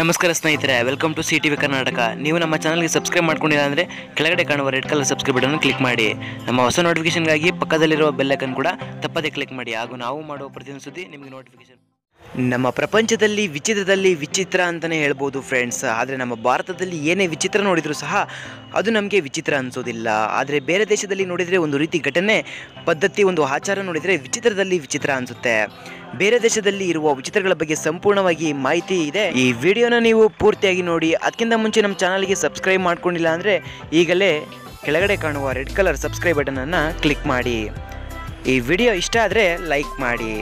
ನಮಸ್ಕಾರ ಸ್ನೇಹಿತರೆ welcome to C T V Karnataka ನೀವು ನಮ್ಮ ಚಾನಲ್ಗೆ ಸಬ್ಸ್ಕ್ರೈಬ್ ಮಾಡ್ಕೊಂಡಿಲ್ಲ ಅಂದರೆ ಕೆಳಗಡೆ ಕಾಣುವ red colour subscribe button click ಮಾಡಿ. ನಮ್ಮ ಹೊಸ ನೋಟಿಫಿಕೇಶನ್ಗಾಗಿ ಪಕ್ಕದಲ್ಲಿರುವ ಬೆಲ್ಲೈಕನ್ ಕೂಡ ತಪ್ಪದೇ ಕ್ಲಿಕ್ ಮಾಡಿ. ಹಾಗೂ ನಾವು ಮಾಡುವ ಪ್ರತಿಯೊಂದು ಸುದ್ದಿ ನಿಮಗೆ ನೋಟಿಫಿಕೇಶನ್ ನಮ್ಮ ಪ್ರಪಂಚದಲ್ಲಿ ವಿಚಿತ್ರದಲ್ಲಿ ವಿಚಿತ್ರ ಅಂತಲೇ ಹೇಳ್ಬೋದು ಫ್ರೆಂಡ್ಸ್ ಆದರೆ ನಮ್ಮ ಭಾರತದಲ್ಲಿ ಏನೇ ವಿಚಿತ್ರ ನೋಡಿದರೂ ಸಹ ಅದು ನಮಗೆ ವಿಚಿತ್ರ ಅನಿಸೋದಿಲ್ಲ. ಆದರೆ ಬೇರೆ ದೇಶದಲ್ಲಿ ನೋಡಿದರೆ ಒಂದು ರೀತಿ ಘಟನೆ, ಪದ್ಧತಿ, ಒಂದು ಆಚಾರ ನೋಡಿದರೆ ವಿಚಿತ್ರದಲ್ಲಿ ವಿಚಿತ್ರ ಅನಿಸುತ್ತೆ. ಬೇರೆ ದೇಶದಲ್ಲಿ ಇರುವ ವಿಚಿತ್ರಗಳ ಬಗ್ಗೆ ಸಂಪೂರ್ಣವಾಗಿ ಮಾಹಿತಿ ಇದೆ. ಈ ವಿಡಿಯೋನ ನೀವು ಪೂರ್ತಿಯಾಗಿ ನೋಡಿ, ಅದಕ್ಕಿಂತ ಮುಂಚೆ ನಮ್ಮ ಚಾನಲ್ಗೆ ಸಬ್ಸ್ಕ್ರೈಬ್ ಮಾಡ್ಕೊಂಡಿಲ್ಲ ಅಂದರೆ ಈಗಲೇ ಕೆಳಗಡೆ ಕಾಣುವ ರೆಡ್ ಕಲರ್ ಸಬ್ಸ್ಕ್ರೈಬ್ ಬಟನನ್ನು ಕ್ಲಿಕ್ ಮಾಡಿ. ಈ ವಿಡಿಯೋ ಇಷ್ಟ ಆದರೆ ಲೈಕ್ ಮಾಡಿ.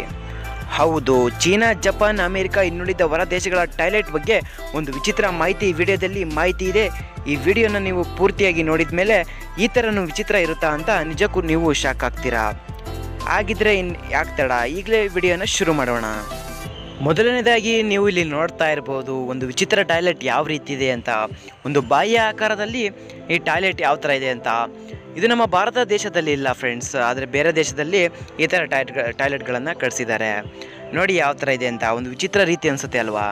ಹೌದು, ಚೀನಾ, ಜಪಾನ್, ಅಮೆರಿಕ ಇನ್ನುಳಿದ ಹೊರ ದೇಶಗಳ ಟಾಯ್ಲೆಟ್ ಬಗ್ಗೆ ಒಂದು ವಿಚಿತ್ರ ಮಾಹಿತಿ ವಿಡಿಯೋದಲ್ಲಿ ಮಾಹಿತಿ ಇದೆ. ಈ ವಿಡಿಯೋನ ನೀವು ಪೂರ್ತಿಯಾಗಿ ನೋಡಿದ ಮೇಲೆ ಈ ಥರನು ವಿಚಿತ್ರ ಇರುತ್ತಾ ಅಂತ ನಿಜಕ್ಕೂ ನೀವು ಶಾಕ್ ಆಗ್ತೀರಾ. ಹಾಗಿದ್ರೆ ಇನ್ ಯಾಕೆ ತಡ? ಈಗಲೇ ವಿಡಿಯೋನ ಶುರು ಮಾಡೋಣ. ಮೊದಲನೇದಾಗಿ ನೀವು ಇಲ್ಲಿ ನೋಡ್ತಾ ಇರ್ಬೋದು, ಒಂದು ವಿಚಿತ್ರ ಟಾಯ್ಲೆಟ್ ಯಾವ ರೀತಿ ಇದೆ ಅಂತ. ಒಂದು ಬಾಯಿಯ ಆಕಾರದಲ್ಲಿ ಈ ಟಾಯ್ಲೆಟ್ ಯಾವ ಥರ ಇದೆ ಅಂತ. ಇದು ನಮ್ಮ ಭಾರತ ದೇಶದಲ್ಲಿ ಇಲ್ಲ ಫ್ರೆಂಡ್ಸ್ ಆದರೆ ಬೇರೆ ದೇಶದಲ್ಲಿ ಈ ಥರ ಟಾಯ್ಲೆಟ್ ಟಾಯ್ಲೆಟ್ಗಳನ್ನು ಕಟ್ಸಿದ್ದಾರೆ. ನೋಡಿ ಯಾವ ಥರ ಇದೆ ಅಂತ, ಒಂದು ವಿಚಿತ್ರ ರೀತಿ ಅನಿಸುತ್ತೆ ಅಲ್ವಾ?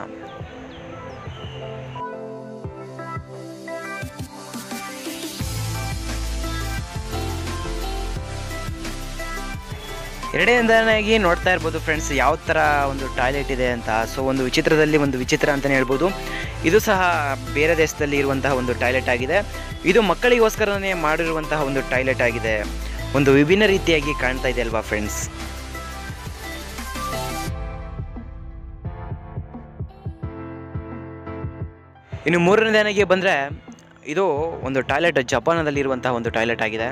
ಎರಡನೇದಾಗಿ ನೋಡ್ತಾ ಇರ್ಬೋದು ಫ್ರೆಂಡ್ಸ್ ಯಾವ ಥರ ಒಂದು ಟಾಯ್ಲೆಟ್ ಇದೆ ಅಂತ. ಸೊ ಒಂದು ವಿಚಿತ್ರದಲ್ಲಿ ಒಂದು ವಿಚಿತ್ರ ಅಂತಲೇ ಹೇಳ್ಬೋದು. ಇದು ಸಹ ಬೇರೆ ದೇಶದಲ್ಲಿ ಇರುವಂತಹ ಒಂದು ಟಾಯ್ಲೆಟ್ ಆಗಿದೆ. ಇದು ಮಕ್ಕಳಿಗೋಸ್ಕರನೇ ಮಾಡಿರುವಂತಹ ಒಂದು ಟಾಯ್ಲೆಟ್ ಆಗಿದೆ. ಒಂದು ವಿಭಿನ್ನ ರೀತಿಯಾಗಿ ಕಾಣ್ತಾ ಇದೆ ಅಲ್ವಾ ಫ್ರೆಂಡ್ಸ್ ಇನ್ನು ಮೂರನೇದಾನಿಗೆ ಬಂದರೆ, ಇದು ಒಂದು ಟಾಯ್ಲೆಟ್ ಜಪಾನದಲ್ಲಿರುವಂತಹ ಒಂದು ಟಾಯ್ಲೆಟ್ ಆಗಿದೆ.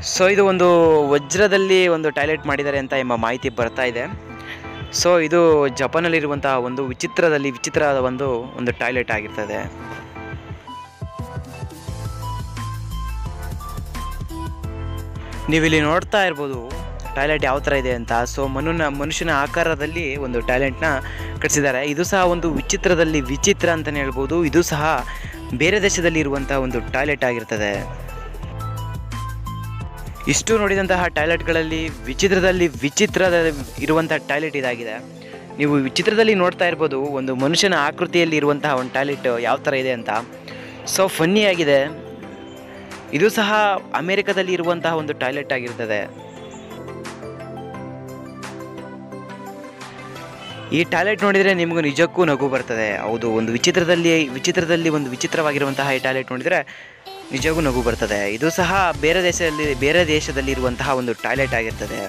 ಸೊ ಇದು ಒಂದು ವಜ್ರದಲ್ಲಿ ಒಂದು ಟಾಯ್ಲೆಟ್ ಮಾಡಿದ್ದಾರೆ ಅಂತ ಎಂಬ ಮಾಹಿತಿ ಬರ್ತಾ ಇದೆ. ಸೊ ಇದು ಜಪಾನಲ್ಲಿರುವಂತಹ ಒಂದು ವಿಚಿತ್ರದಲ್ಲಿ ವಿಚಿತ್ರವಾದ ಒಂದು ಒಂದು ಟಾಯ್ಲೆಟ್ ಆಗಿರ್ತದೆ. ನೀವಿಲ್ಲಿ ನೋಡ್ತಾ ಇರ್ಬೋದು, ಟಾಯ್ಲೆಟ್ ಯಾವ ಥರ ಇದೆ ಅಂತ. ಸೊ ಮನುನ, ಮನುಷ್ಯನ ಆಕಾರದಲ್ಲಿ ಒಂದು ಟಾಯ್ಲೆಟ್ನ ಕಟ್ಸಿದ್ದಾರೆ ಇದು ಸಹ ಒಂದು ವಿಚಿತ್ರದಲ್ಲಿ ವಿಚಿತ್ರ ಅಂತಲೇ ಹೇಳ್ಬೋದು. ಇದು ಸಹ ಬೇರೆ ದೇಶದಲ್ಲಿ ಇರುವಂಥ ಒಂದು ಟಾಯ್ಲೆಟ್ ಆಗಿರ್ತದೆ. ಇಷ್ಟು ನೋಡಿದಂತಹ ಟಾಯ್ಲೆಟ್ಗಳಲ್ಲಿ ವಿಚಿತ್ರದಲ್ಲಿ ವಿಚಿತ್ರದ ಇರುವಂತಹ ಟಾಯ್ಲೆಟ್ ಇದಾಗಿದೆ. ನೀವು ವಿಚಿತ್ರದಲ್ಲಿ ನೋಡ್ತಾ ಇರ್ಬೋದು, ಒಂದು ಮನುಷ್ಯನ ಆಕೃತಿಯಲ್ಲಿ ಇರುವಂತಹ ಒಂದು ಟಾಯ್ಲೆಟ್ ಯಾವ ಥರ ಇದೆ ಅಂತ. ಸೊ ಫನ್ನಿ ಆಗಿದೆ. ಇದು ಸಹ ಅಮೇರಿಕಾದಲ್ಲಿ ಇರುವಂತಹ ಒಂದು ಟಾಯ್ಲೆಟ್ ಆಗಿರ್ತದೆ. ಈ ಟಾಯ್ಲೆಟ್ ನೋಡಿದರೆ ನಿಮಗೂ ನಿಜಕ್ಕೂ ನಗು ಬರ್ತದೆ. ಹೌದು, ಒಂದು ವಿಚಿತ್ರದಲ್ಲಿ ವಿಚಿತ್ರದಲ್ಲಿ ಒಂದು ವಿಚಿತ್ರವಾಗಿರುವಂತಹ ಈ ಟಾಯ್ಲೆಟ್ ನೋಡಿದರೆ ನಿಜಕ್ಕೂ ನಗು ಬರ್ತದೆ. ಇದು ಸಹ ಬೇರೆ ದೇಶದಲ್ಲಿ ಬೇರೆ ದೇಶದಲ್ಲಿ ಇರುವಂತಹ ಒಂದು ಟಾಯ್ಲೆಟ್ ಆಗಿರ್ತದೆ.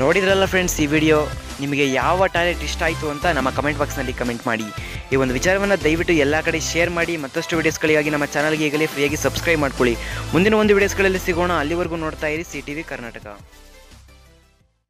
ನೋಡಿದ್ರಲ್ಲ ಫ್ರೆಂಡ್ಸ್ ಈ ವಿಡಿಯೋ ನಿಮಗೆ ಯಾವ ಟಾಯ್ಲೆಟ್ ಇಷ್ಟ ಆಯಿತು ಅಂತ ನಮ್ಮ ಕಮೆಂಟ್ ಬಾಕ್ಸ್ನಲ್ಲಿ ಕಮೆಂಟ್ ಮಾಡಿ. ಈ ಒಂದು ವಿಚಾರವನ್ನು ದಯವಿಟ್ಟು ಎಲ್ಲ ಕಡೆ ಶೇರ್ ಮಾಡಿ, ಮತ್ತಷ್ಟು ವೀಡಿಯೋಸ್ಗಳಿಗಾಗಿ ನಮ್ಮ ಚಾನಲ್ಗೆ ಈಗಲೇ ಫ್ರೀಯಾಗಿ ಸಬ್ಸ್ಕ್ರೈಬ್ ಮಾಡ್ಕೊಳ್ಳಿ. ಮುಂದಿನ ಒಂದು ವೀಡಿಯೋಸ್ಗಳಲ್ಲಿ ಸಿಗೋಣ. ಅಲ್ಲಿವರೆಗೂ ನೋಡ್ತಾ ಇರಿ ಸಿ ಟಿ ವಿ ಕರ್ನಾಟಕ.